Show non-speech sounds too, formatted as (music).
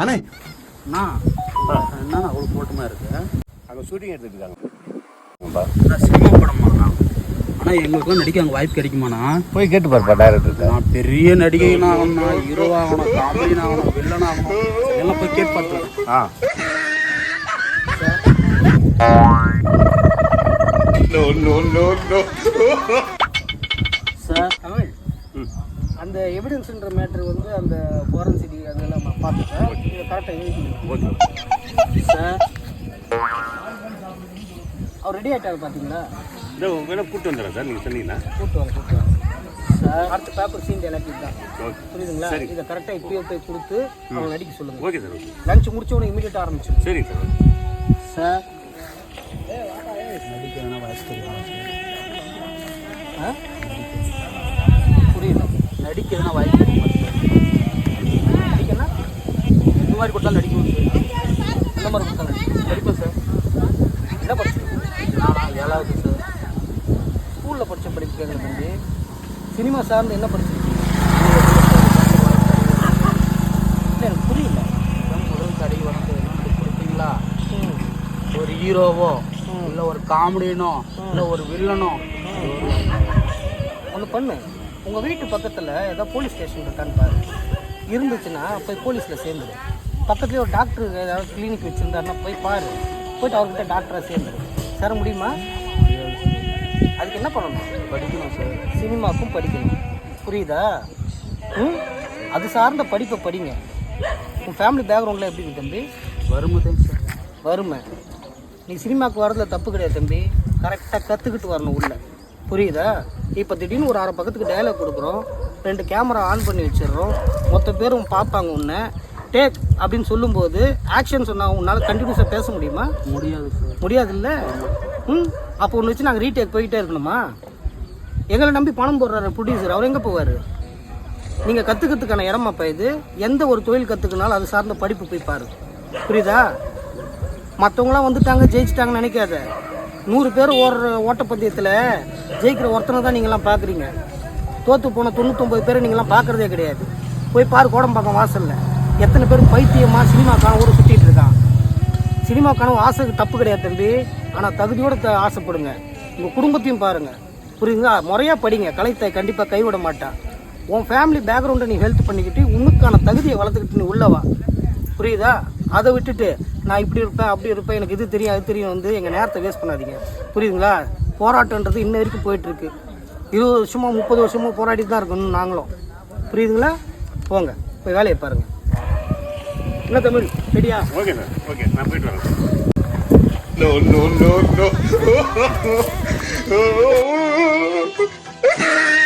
அண்ணே. அண்ணா என்னண்ணா அவ்வளோ கூட்டமாக இருக்கு. அங்கே ஷூட்டிங் எடுத்துட்டு இருக்காங்க அண்ணா, சினிமா படமாண்ணா. அண்ணா எங்களுக்கும் நடிக்க அங்கே வாய்ப்பு கிடைக்குமாண்ணா? போய் கேட்டு பாருப்பா டேரக்டர் நான் பெரிய நடிகைனா ஆகணும்ண்ணா ஹீரோவாகணும் காமெடினா ஆகணும் வில்லனா ஆகணும் எல்லாம் போய் கேட்டு பார்த்துருக்கேன் ஆ. சார் தமிழ் அந்த எவிடன்ஸ்ன்ற மேட்ரு வந்து அந்த ஃபாரன்சிட்டி அதெல்லாம் நான் பார்த்துட்டேன். இதை கரெக்டாக எழுதி சார் அவர் ரெடி ஆகிட்டார் பார்த்தீங்களா இந்த வேணா கூப்பிட்டு வந்துடுறேன் சார். நீங்கள் சொன்னீங்கன்னா. கூப்பிட்டு வர கூப்பிட்டு வர சார் அடுத்த பேப்பர் சீன் எல்லாத்தையும் தான் புரியுதுங்களா? சரி. இதை கரெக்டாக இப்படியே போய் கொடுத்து அவங்க நடிக்க சொல்லுங்கள் ஓகே சார் ஓகே லஞ்ச் முடிச்ச உடனே இமீடியட்டாக ஆரம்பிச்சிடும் சரிங்க சார் சார் நடிக்க வேணா கிடைக்குமா ஆ அடிக்கிறதுனா வாய்ப்பு கிடைக்குமா இந்த மாதிரி கொடுத்தாலும் நடிக்கணும் சார் இந்த மாதிரி கொடுத்தாலும் நடிப்பேன் சார். என்ன படிச்சிருக்கீங்க? நானா? ஏழாவது சார். ஸ்கூலில் படித்த படிப்பு வந்து சினிமா சார்ந்து என்ன படிச்சிருக்கீங்க? இல்லை எனக்கு புரியல. முதல் தடை வந்து கொடுத்தீங்களா ஒரு ஹீரோவோ இல்லை ஒரு காமெடியனோ இல்லை ஒரு வில்லனோ ஒன்று பண்ணு. உங்கள் வீட்டு பக்கத்தில் ஏதோ போலீஸ் ஸ்டேஷன் இருக்கான்னு பாரு. இருந்துச்சுன்னா போய் போலீஸில் சேர்ந்துடு பக்கத்துலேயே ஒரு டாக்டர் ஏதாவது கிளினிக் வச்சுருந்தாருன்னா போய் பாரு. போயிட்டு அவர்கிட்ட டாக்டராக சேர்ந்துடு சேர முடியுமா? அதுக்கு என்ன பண்ணணும்? படிக்கணும் சார். சினிமாக்கும் படிக்கணும். புரியுதா? ம்? அது சார்ந்த படிப்பை படிங்க. உன் ஃபேமிலி பேக்ரவுண்டில் எப்படி இருக்கு தம்பி? வரும்போதேங்க சார். வறுமை. நீ சினிமாவுக்கு வரதுல தப்பு கிடையாது தம்பி. கரெக்டாக கற்றுக்கிட்டு வரணும் உள்ள. புரியுதா? இப்போ திடீர்னு ஒரு அரை பக்கத்துக்கு டயலாக் கொடுக்குறோம். ரெண்டு கேமரா ஆன் பண்ணி வச்சிடுறோம். மொத்த பேரும் பார்ப்பாங்க உன்னை. டேக் அப்படின்னு சொல்லும்போது ஆக்ஷன் சொன்னா உன்னால் கண்டினியூஸாக பேச முடியுமா? முடியாது சார். முடியாதுல்ல? ம்? அப்போ ஒன்று வச்சு நாங்கள் ரீடேக் போயிட்டே இருக்கணுமா? எங்களை நம்பி பணம் போடுறாரு ப்ரொடியூசர் அவர் எங்கே போவார்? நீங்கள் கற்றுக்கிறதுக்கான இடமாப்பா இது. எந்த ஒரு தொழில் கற்றுக்கினாலும் அது சார்ந்த படிப்பு போய் பாரு. புரியுதா? மற்றவங்களாம் வந்துட்டாங்க ஜெயிச்சிட்டாங்கன்னு நினைக்காத. நூறு பேர் ஓடுற ஓட்டப்பந்தயத்தில் ஜெயிக்கிற ஒருத்தனை தான் நீங்களாம் பார்க்குறீங்க தோற்று போன தொண்ணூத்தொம்பது பேரை நீங்களாம் பார்க்குறதே கிடையாது. போய் பாரு கோடம்பாக்கம் வாசலில். எத்தனை பேர் பைத்தியமாக சினிமா கனவோடு சுற்றிட்டு இருக்கான். சினிமா கனவு ஆசைக்கு தப்பு கிடையாது தம்பி. ஆனால் தகுதியோடு த ஆசைப்படுங்க. உங்கள் குடும்பத்தையும் பாருங்கள் புரியுதுங்களா? முறையாக படிங்க. கலைத்தை கண்டிப்பாக கைவிட மாட்டான். உன் ஃபேமிலி பேக்ரவுண்டை நீ ஹெல்த் பண்ணிக்கிட்டு உனக்கான தகுதியை வளர்த்துக்கிட்டு நீ உள்ளவா புரியுதா? அதை விட்டுட்டு நான் இப்படி இருப்பேன் அப்படி இருப்பேன் எனக்கு இது தெரியும் அது தெரியும் வந்து எங்கள் நேரத்தை வேஸ்ட் பண்ணாதீங்க. புரியுதுங்களா? போராட்டன்றது இன்ன வரைக்கும் போயிட்டுருக்கு. இருபது வருஷமோ முப்பது வருஷமோ போராடிட்டு தான் இருக்கணும் நாங்களும். புரியுதுங்களா? போங்க போய் வேலையை பாருங்கள் என்ன தமிழ்? ரெடியா? ஓகே சார் ஓகே நான் போயிட்டு வரேன். No, no, no, no. (laughs)